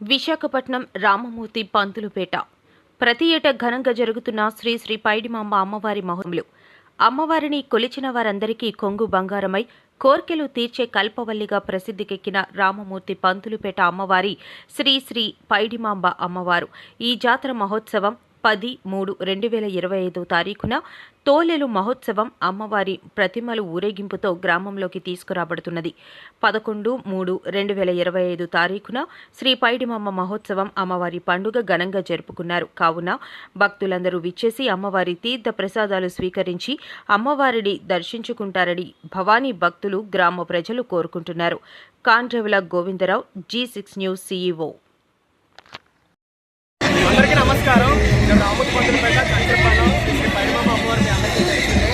విశాఖపట్నం రామమూర్తి పంతులుపేట. ప్రతి ఏటా ఘనంగా జరుగుతున్న శ్రీ శ్రీ పైడిమాంబ అమ్మవారి మహోత్సవంలో అమ్మవారిని కొలిచిన వారందరికీ కొంగు బంగారమై కోర్కెలు తీర్చే కల్పవల్లిగా ప్రసిద్ధికెక్కిన రామమూర్తి పంతులుపేట అమ్మవారి శ్రీ శ్రీ పైడిమాంబ అమ్మవారు. ఈ జాతర మహోత్సవం పది మూడు రెండు వేల ఇరవై ఐదు తారీఖున తోలెలు మహోత్సవం అమ్మవారి ప్రతిమలు ఊరేగింపుతో గ్రామంలోకి తీసుకురాబడుతున్నది. పదకొండు మూడు రెండు వేల ఇరవై ఐదు తారీఖున శ్రీ పైడిమమ్మ మహోత్సవం అమ్మవారి పండుగ ఘనంగా జరుపుకున్నారు. కావున భక్తులందరూ విచ్చేసి అమ్మవారి తీర్థ ప్రసాదాలు స్వీకరించి అమ్మవారిని దర్శించుకుంటారని భవానీ భక్తులు గ్రామ ప్రజలు కోరుకుంటున్నారు. Kandravula Govindarao G six news CEO అందరికీ నమస్కారం నేను రాముడి పంతులపేట కంచపాలెం శ్రీ పైమామ అమ్మవారిని అందరికీ తెలిసిందే.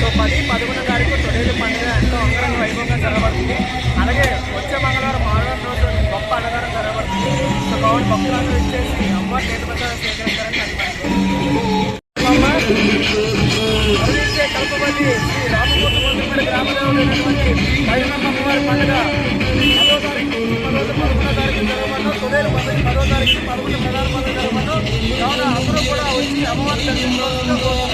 సో పది పదకొండు తారీఖు తొలి పండుగ ఎంతో అంగరంగ వైభవంగా జరగబడుతుంది. అలాగే వచ్చే మంగళవారం ఆదివారం రోజు గొప్ప అన్నదానం జరగబడుతుంది. సో కాబట్టి భక్తులందరూ ఇచ్చేసి అమ్మవారి నేత ప్రసాదం స్వీకరించారని కల్పించే కల్పవల్లి శ్రీ రామమూర్తి పంతులపేట గ్రామదేవుడైనటువంటి పైమామ అమ్మవారి పండుగ పదో తారీఖు పదో పదకొండో తారీఖు జరగబడడం తొలి పదో తారీఖు పదకొండు ప్రధాన పండుగ జరగబడడం